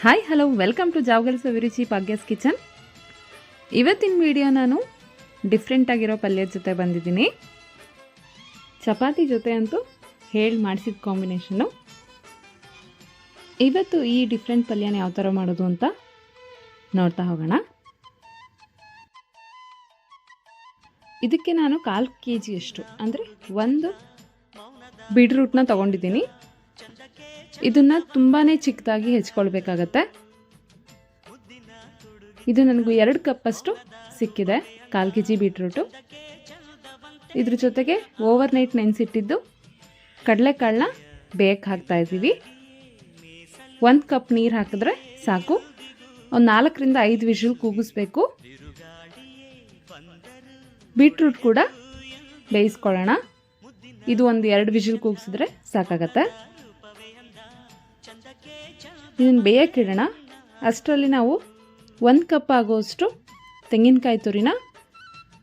Hi hello welcome to Javagal's Viruchi Bhagya's kitchen ಇವತ್ತಿನ video ನಾನು different ಆಗಿರೋ ಪಲ್ಯದ ಜೊತೆ ಬಂದಿದ್ದೀನಿ. ಚಪಾತಿ ಜೊತೆ ಅಂತೂ ಹೇಳಿ ಮಾಡಿಸಿದ ಕಾಂಬಿನೇಷನ್ನು ಇವತ್ತು ಈ ಡಿಫ್ರೆಂಟ್ ಪಲ್ಯನ ಯಾವ ಥರ ಮಾಡೋದು ಅಂತ ನೋಡ್ತಾ ಹೋಗೋಣ. ಇದಕ್ಕೆ ನಾನು ಕಾಲು ಕೆ ಜಿಯಷ್ಟು ಅಂದರೆ ಒಂದು ಬೀಟ್ರೂಟ್ನ ತೊಗೊಂಡಿದ್ದೀನಿ. ಇದನ್ನು ತುಂಬಾ ಚಿಕ್ಕದಾಗಿ ಹೆಚ್ಕೊಳ್ಬೇಕಾಗತ್ತೆ. ಇದು ನನಗೂ ಎರಡು ಕಪ್ಪಷ್ಟು ಸಿಕ್ಕಿದೆ, ಕಾಲು ಕೆ ಜಿ ಬೀಟ್ರೂಟು. ಇದ್ರ ಜೊತೆಗೆ ಓವರ್ ನೈಟ್ ನೆನೆಸಿಟ್ಟಿದ್ದು ಕಡಲೆಕಾಳನ್ನ ಬೇಯಕ್ಕೆ ಹಾಕ್ತಾ ಇದ್ದೀವಿ. ಒಂದು ಕಪ್ ನೀರು ಹಾಕಿದ್ರೆ ಸಾಕು. ಒಂದು ನಾಲ್ಕರಿಂದ ಐದು ವಿಷಲ್ ಕೂಗಿಸ್ಬೇಕು. ಬೀಟ್ರೂಟ್ ಕೂಡ ಬೇಯಿಸ್ಕೊಳ್ಳೋಣ. ಇದು ಒಂದು ಎರಡು ವಿಷಲ್ ಕೂಗಿಸಿದ್ರೆ ಸಾಕಾಗತ್ತೆ. ಇದನ್ನು ಬೇಯಕ್ಕಿಡೋಣ ಅಷ್ಟರಲ್ಲಿ ನಾವು ಒಂದು ಕಪ್ ಆಗೋಷ್ಟು ತೆಂಗಿನಕಾಯಿ ತುರಿನ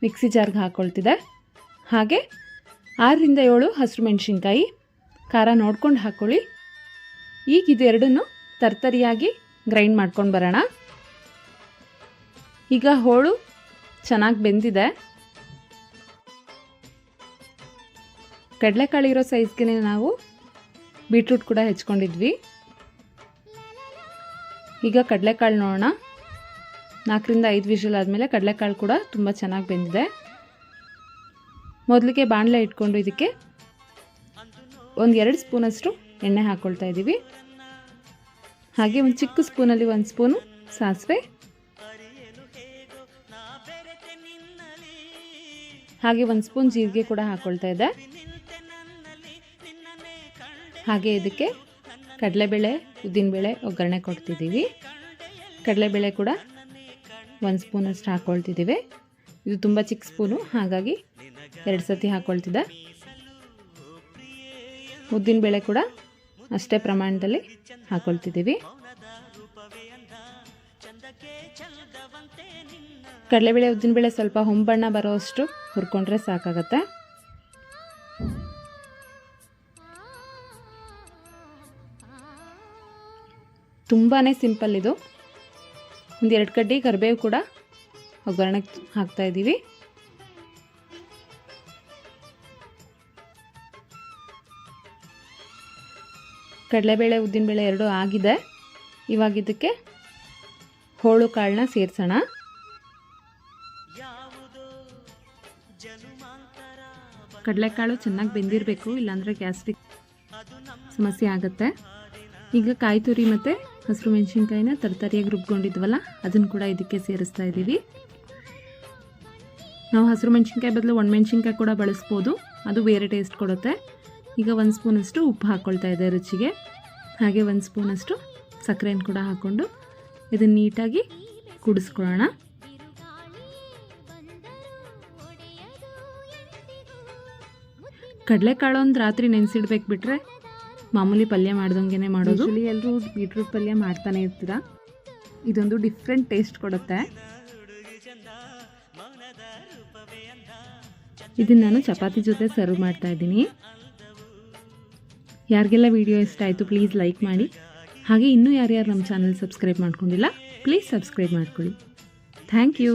ಮಿಕ್ಸಿ ಜಾರ್ಗೆ ಹಾಕ್ಕೊಳ್ತಿದೆ ಹಾಗೆ ಆರರಿಂದ ಏಳು ಹಸಿರು ಮೆಣಸಿನ್ಕಾಯಿ, ಖಾರ ನೋಡ್ಕೊಂಡು ಹಾಕ್ಕೊಳ್ಳಿ ಈಗ ಇದೆರಡನ್ನು ತರ್ತರಿಯಾಗಿ ಗ್ರೈಂಡ್ ಮಾಡ್ಕೊಂಡು ಬರೋಣ. ಈಗ ಹೋಳು ಚೆನ್ನಾಗಿ ಬೆಂದಿದೆ. ಕಡಲೆಕಾಳಿರೋ ಸೈಜ್ಗೆ ನಾವು ಬೀಟ್ರೂಟ್ ಕೂಡ ಹೆಚ್ಕೊಂಡಿದ್ವಿ. ಈಗ ಕಡಲೆಕಾಳು ನೋಡೋಣ. ನಾಲ್ಕರಿಂದ ಐದು ವಿಷಲ್ ಆದಮೇಲೆ ಕಡಲೆಕಾಳು ಕೂಡ ತುಂಬ ಚೆನ್ನಾಗಿ ಬೆಂದಿದೆ. ಮೊದಲಿಗೆ ಬಾಣಲೆ ಇಟ್ಕೊಂಡು ಇದಕ್ಕೆ ಒಂದು ಎರಡು ಸ್ಪೂನಷ್ಟು ಎಣ್ಣೆ ಹಾಕ್ಕೊಳ್ತಾ ಇದ್ದೀವಿ ಹಾಗೆ ಒಂದು ಚಿಕ್ಕ ಸ್ಪೂನಲ್ಲಿ ಒಂದು ಸ್ಪೂನು ಸಾಸಿವೆ. ಹಾಗೆ ಒಂದು ಸ್ಪೂನ್ ಜೀರಿಗೆ ಕೂಡ ಹಾಕ್ಕೊಳ್ತಾ ಇದೆ. ಹಾಗೆ ಇದಕ್ಕೆ ಕಡಲೆಬೇಳೆ, ಉದ್ದಿನಬೇಳೆ, ಒಗ್ಗರಣೆ ಕೊಡ್ತಿದ್ದೀವಿ. ಕಡಲೆಬೇಳೆ ಕೂಡ ಒಂದು ಸ್ಪೂನಷ್ಟು ಹಾಕ್ಕೊಳ್ತಿದ್ದೀವಿ ಇದು ತುಂಬ ಚಿಕ್ಕ ಸ್ಪೂನು ಹಾಗಾಗಿ ಎರಡು ಸತಿ ಹಾಕ್ಕೊಳ್ತಿದ್ದೆ ಉದ್ದಿನಬೇಳೆ ಕೂಡ ಅಷ್ಟೇ ಪ್ರಮಾಣದಲ್ಲಿ ಹಾಕ್ಕೊಳ್ತಿದ್ದೀವಿ ಕಡಲೆಬೇಳೆ, ಉದ್ದಿನಬೇಳೆ ಸ್ವಲ್ಪ ಹೊಂಬಣ್ಣ ಬರೋಷ್ಟು ಹುರ್ಕೊಂಡ್ರೆ ಸಾಕಾಗತ್ತೆ. ತುಂಬಾ ಸಿಂಪಲ್ ಇದು. ಒಂದು ಎರಡು ಕಡ್ಡಿ ಕರಿಬೇವು ಕೂಡ ಒಗ್ಗರಣೆಗೆ ಹಾಕ್ತಾ ಇದ್ದೀವಿ ಕಡಲೆಬೇಳೆ, ಉದ್ದಿನಬೇಳೆ ಎರಡು ಆಗಿದೆ. ಇವಾಗ ಇದಕ್ಕೆ ಹೋಳು ಕಾಳನ್ನ ಸೇರಿಸೋಣ. ಕಡಲೆಕಾಳು ಚೆನ್ನಾಗಿ ಬೆಂದಿರಬೇಕು, ಇಲ್ಲಾಂದರೆ ಗ್ಯಾಸ್ಟ್ರಿಕ್ ಸಮಸ್ಯೆ ಆಗುತ್ತೆ. ಈಗ ಕಾಯಿ ತುರಿ ಮತ್ತು ಹಸಿರು ಮೆಣಸಿನ್ಕಾಯಿನ ತರಕಾರಿಯಾಗಿ ರುಬ್ಕೊಂಡಿದ್ವಲ್ಲ, ಅದನ್ನು ಕೂಡ ಇದಕ್ಕೆ ಸೇರಿಸ್ತಾ ಇದ್ದೀವಿ. ನಾವು ಹಸಿರು ಮೆಣಸಿನ್ಕಾಯಿ ಬದಲು ಒಣಮೆಣ್ಸಿನ್ಕಾಯಿ ಕೂಡ ಬಳಸ್ಬೋದು. ಅದು ಬೇರೆ ಟೇಸ್ಟ್ ಕೊಡುತ್ತೆ. ಈಗ ಒಂದು ಸ್ಪೂನಷ್ಟು ಉಪ್ಪು ಹಾಕ್ಕೊಳ್ತಾ ಇದೆ ರುಚಿಗೆ. ಹಾಗೆ ಒಂದು ಸ್ಪೂನಷ್ಟು ಸಕ್ಕರೆಯನ್ನು ಕೂಡ ಹಾಕ್ಕೊಂಡು ಇದನ್ನು ನೀಟಾಗಿ ಕುಡಿಸ್ಕೊಳ್ಳೋಣ. ಕಡಲೆಕಾಳು ಒಂದು ರಾತ್ರಿ ನೆನೆಸಿಡ್ಬೇಕು ಬಿಟ್ರೆ ಮಾಮೂಲಿ ಪಲ್ಯ ಮಾಡ್ದಂಗೆ ಮಾಡೋದು. ಎಲ್ಲರೂ ಬೀಟ್ರೂಟ್ ಪಲ್ಯ ಮಾಡ್ತಾನೆ ಇರ್ತೀರಾ? ಇದೊಂದು ಡಿಫ್ರೆಂಟ್ ಟೇಸ್ಟ್ ಕೊಡುತ್ತೆ. ಇದನ್ನ ನಾನು ಚಪಾತಿ ಜೊತೆ ಸರ್ವ್ ಮಾಡ್ತಾ ಇದ್ದೀನಿ. ಯಾರಿಗೆಲ್ಲ ವಿಡಿಯೋ ಇಷ್ಟ ಆಯಿತು ಪ್ಲೀಸ್ ಲೈಕ್ ಮಾಡಿ. ಹಾಗೆ ಇನ್ನೂ ಯಾರ್ಯಾರು ನಮ್ಮ ಚಾನಲ್ ಸಬ್ಸ್ಕ್ರೈಬ್ ಮಾಡ್ಕೊಂಡಿಲ್ಲ ಪ್ಲೀಸ್ ಸಬ್ಸ್ಕ್ರೈಬ್ ಮಾಡ್ಕೊಳ್ಳಿ. Thank you